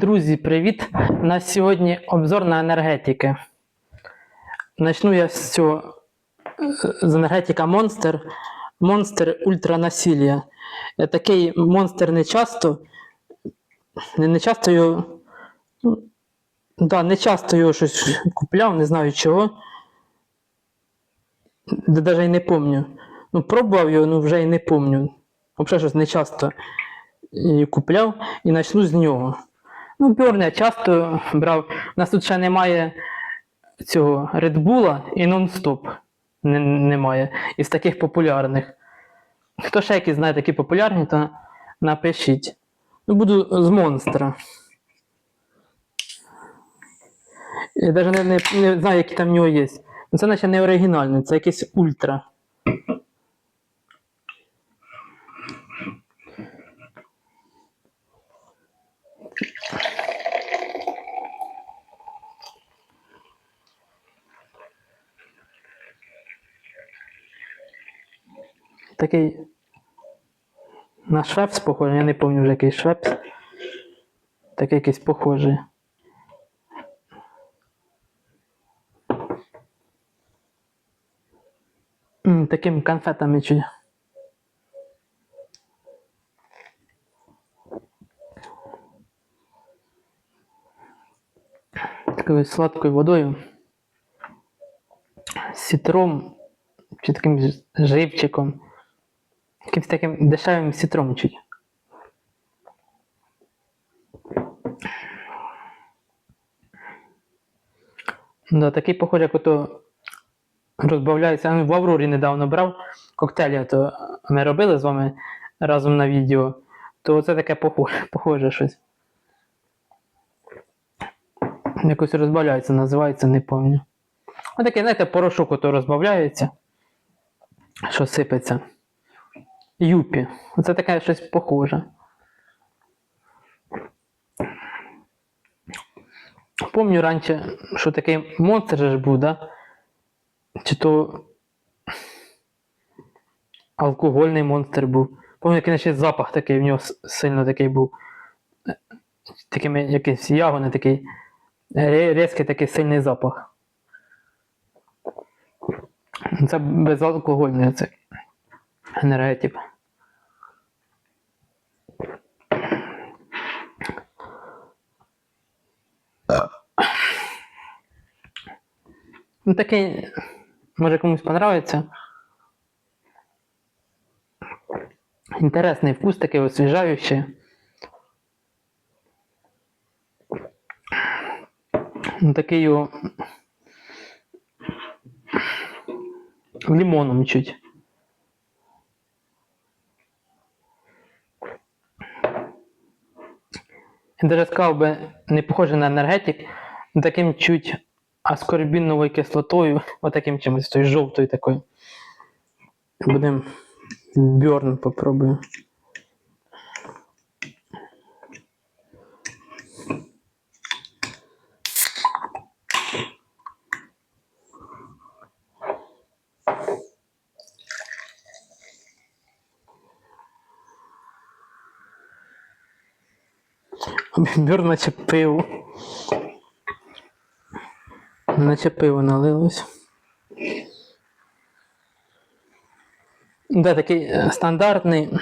Друзі, привіт! У нас сьогодні обзор на енергетики. Начну я з цього з енергетика Monster. Monster Ультра Насілля. Е, Такий монстр не часто. Не, часто його. Ну, да, не часто його щось купляв, не знаю чого. Навіть і не пам'ятаю. Ну, пробував його, ну вже і не пам'ятаю. Взагалі щось не часто купляв і почну з нього. Ну, Бьорн часто брав. У нас тут ще немає цього Bull і нон-стоп. Не, немає. Із таких популярних. Хто ще якісь знає такі популярні, то напишіть. Ну, буду з монстра. Я навіть не, не, не знаю, які там в нього є. Ну, Це наче не оригінальне, це якийсь ультра. Такий на швепс похожий, я не пам'ятаю вже який швепс. Такий якийсь похожий. М, Таким конфетами чуть. Такою сладкою водою. Сітром, чи таким живчиком. Якимсь таким дешевим сітром чуть. Да, такий похожий, як ото розбавляється. В Аврорі недавно брав коктейлі, то ми робили з вами разом на відео. То це таке похоже, похоже щось. Якось розбавляється, називається, не пам'ятаю. Ось такий, знаєте, порошок ото розбавляється, що сипеться. Юпі. Оце таке щось похоже. Помню раніше, що такий монстр же був, да? Чи то алкогольний монстр був. Помню, який ще запах такий в нього сильно такий був. Такими якийсь ягони такий. ре- Різкий такий сильний запах. Це безалкогольний це енергетик. Ну, такий, може комусь понравиться. Інтересний вкус такий освіжаючий. Ну, Такий його лимоном чуть. Я даже сказав би, не похоже на енергетик, таким чуть аскорбіновою кислотою, отаким чимось, той жовтою такою. Будемо Бьорн попробую. Бьорн наче пиво. Наче пиво налилось. Да, такий е, стандартний.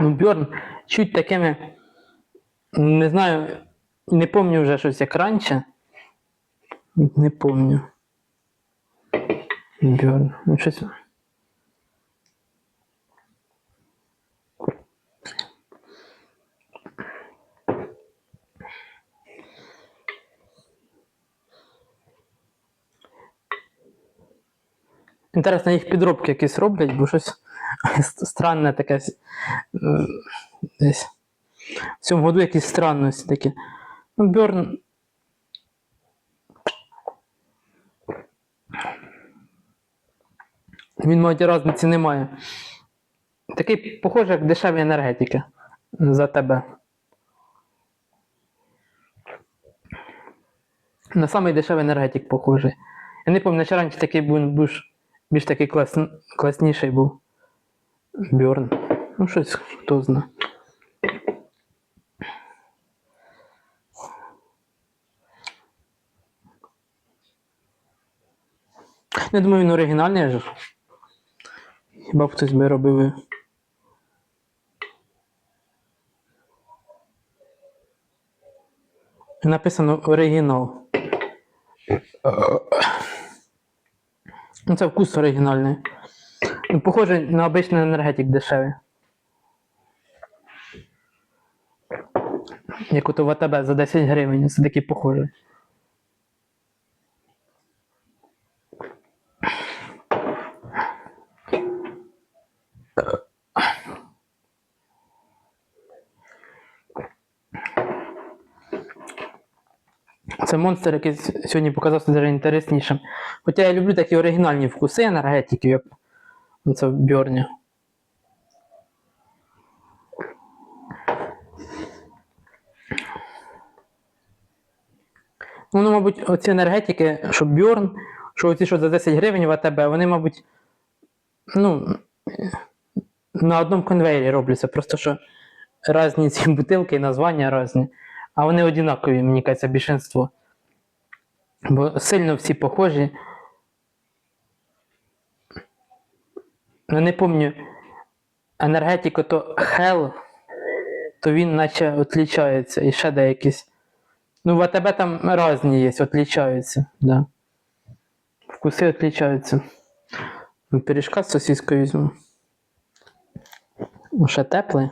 Ну, Бьорн чуть такими. Не знаю, не пам'ятаю вже щось як раніше. Не пам'ятаю. Бьорн. Ну, щось. Інтересно, їх підробки якісь роблять, бо щось странне таке. Десь. В цьому году якісь странності такі. Ну, Бьорн. Він, мабуть, різниці немає. Такий похожий, як дешеві енергетики за тебе. На самий дешевий енергетик похожий. Я не пам'ятаю, раніше такий був, більш такий клас... класніший був. Бьорн. Ну, щось хто знає. Я думаю, він оригінальний ж. Хіба б хтось би робив. Написано оригінал. Ну, це вкус оригінальний. Ну, похоже на обичний енергетик дешевий. Як от у ВТБ за 10 гривень, це такий похожий. Це монстр, який сьогодні показався дуже інтереснішим. Хоча я люблю такі оригінальні вкуси енергетиків, як це в Бьорні. Ну, мабуть, оці енергетики, що Бьорн, що оці, що за 10 гривень в АТБ, вони, мабуть, ну, на одному конвейері робляться. Просто що різні ці бутилки і названня різні. А вони однакові, мені кажеться, більшинство. Бо сильно всі похожі. Ну, не пам'ятаю, енергетико то Hell, то він наче отлічається. І ще деякісь. Ну, в АТБ там різні є, отлічаються, да. Вкуси отлічаються. Ну, Пиріжка з сосіскою візьму. Ще теплий.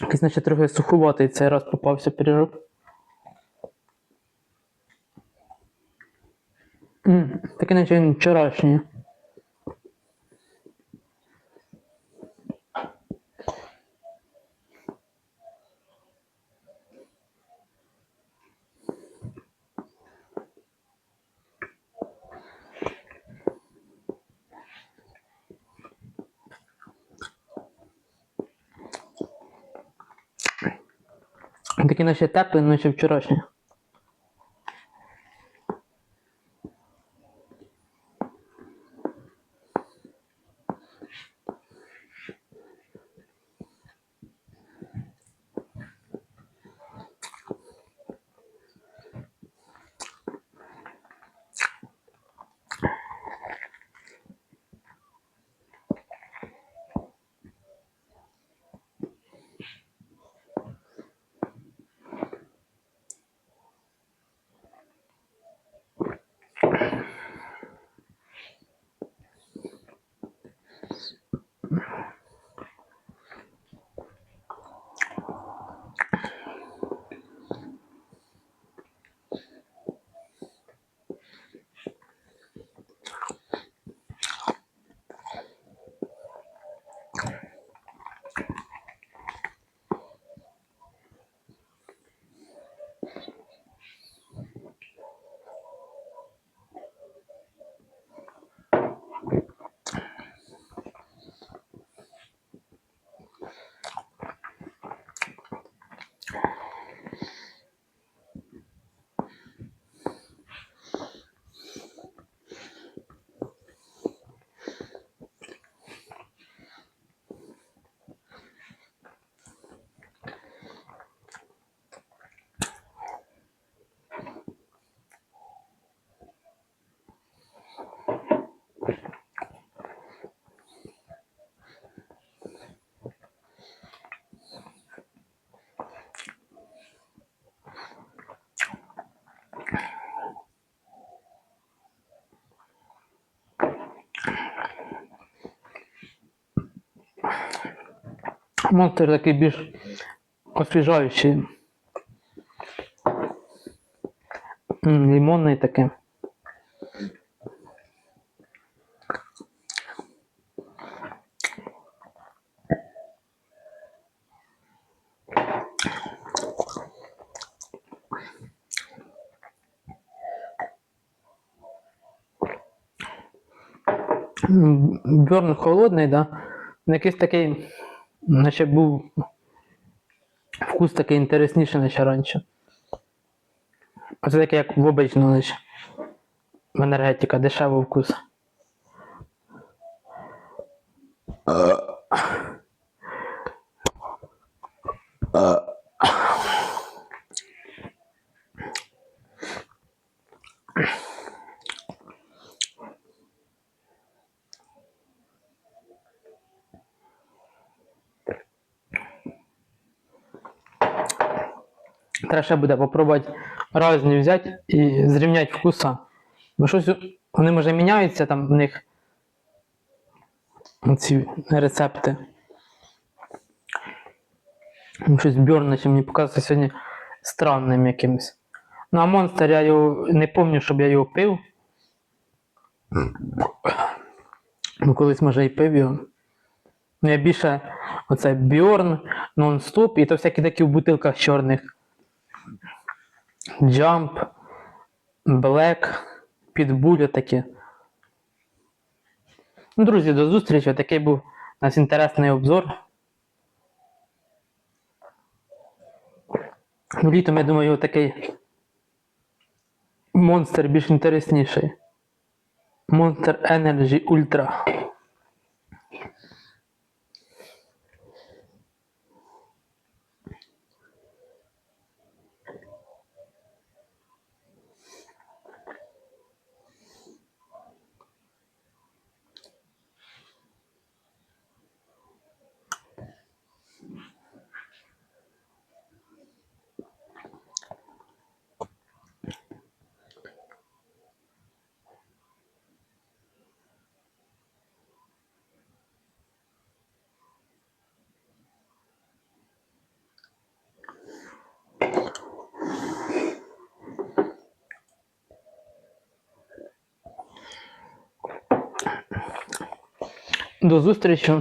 Якийсь, наче трохи сухуватий цей раз попався пиріжок. Такий наче вчорашній. Такий наші теплий, наче вчорашній. Монстр такий більш освіжаючий. Лимонний такий. М, Бьорн холодний, да? Якийсь такий, наче був вкус такий інтересніший, ніж раніше. Оце таке, як в обичному лише. В енергетика, дешевий вкус. Треба буде попробувати різні взяти і зрівняти вкуса. Бо щось вони може міняються там в них ці рецепти. Ну, Щось бьорне, що мені показується сьогодні странним якимось. Ну а монстр я його не пам'ятаю, щоб я його пив. Ну, колись може і пив його. Ну, я більше оце Бьорн, нон-стоп, і то всякі такі в бутилках чорних. Jump, Black, Pitbull такі. Ну, друзі, до зустрічі. Такий був у нас інтересний обзор. Ну, літом, я думаю, такий монстр більш інтересніший. Monster Energy Ultra. До зустрічі.